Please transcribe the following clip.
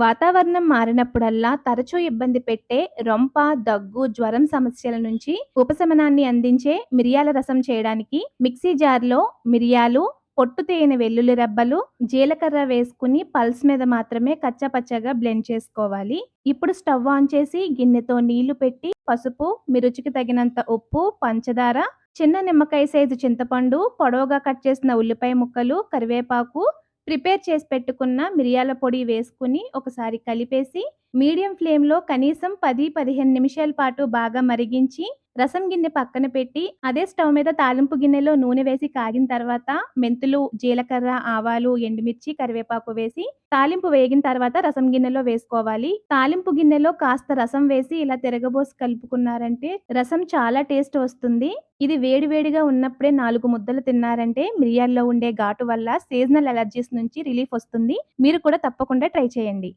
వాతావరణం మారినప్పుడల్లా తరచూ ఇబ్బంది పెట్టే రొంప, దగ్గు, జ్వరం సమస్యల నుంచి ఉపశమనాన్ని అందించే మిరియాల రసం చేయడానికి మిక్సీ జార్‌లో మిరియాలు, పొట్టు తేయని వెల్లుల్లి రెబ్బలు, జీలకర్ర వేసుకుని పల్స్ మీద మాత్రమే కచ్చపచ్చగా బ్లెండ్ చేసుకోవాలి. ఇప్పుడు స్టవ్ ఆన్ చేసి గిన్నెతో నీళ్ళు పెట్టి పసుపు, మీ రుచికి తగినంత ఉప్పు, పంచదార, చిన్న నిమ్మకాయ సైజు చింతపండు, పొడవుగా కట్ చేసిన ఉల్లిపాయ ముక్కలు, కరివేపాకు, ప్రిపేర్ చేసి పెట్టుకున్న మిరియాల పొడి వేసుకుని ఒకసారి కలిపేసి మీడియం ఫ్లేమ్‌లో కనీసం 10, 15 నిమిషాల పాటు బాగా మరిగించి రసం గిన్నె పక్కన పెట్టి అదే స్టవ్ మీద తాలింపు గిన్నెలో నూనె వేసి కాగిన తర్వాత మెంతులు, జీలకర్ర, ఆవాలు, ఎండుమిర్చి, కరివేపాకు వేసి తాలింపు వేగిన తర్వాత రసం గిన్నెలో వేసుకోవాలి. తాలింపు గిన్నెలో కాస్త రసం వేసి ఇలా తిరగబోసి కలుపుకున్నారంటే రసం చాలా టేస్ట్ వస్తుంది. ఇది వేడివేడిగా ఉన్నప్పుడే నాలుగు ముద్దలు తిన్నారంటే మిరియాల్లో ఉండే ఘాటు వల్ల సీజనల్ ఎలర్జీస్ నుంచి రిలీఫ్ వస్తుంది. మీరు కూడా తప్పకుండా ట్రై చేయండి.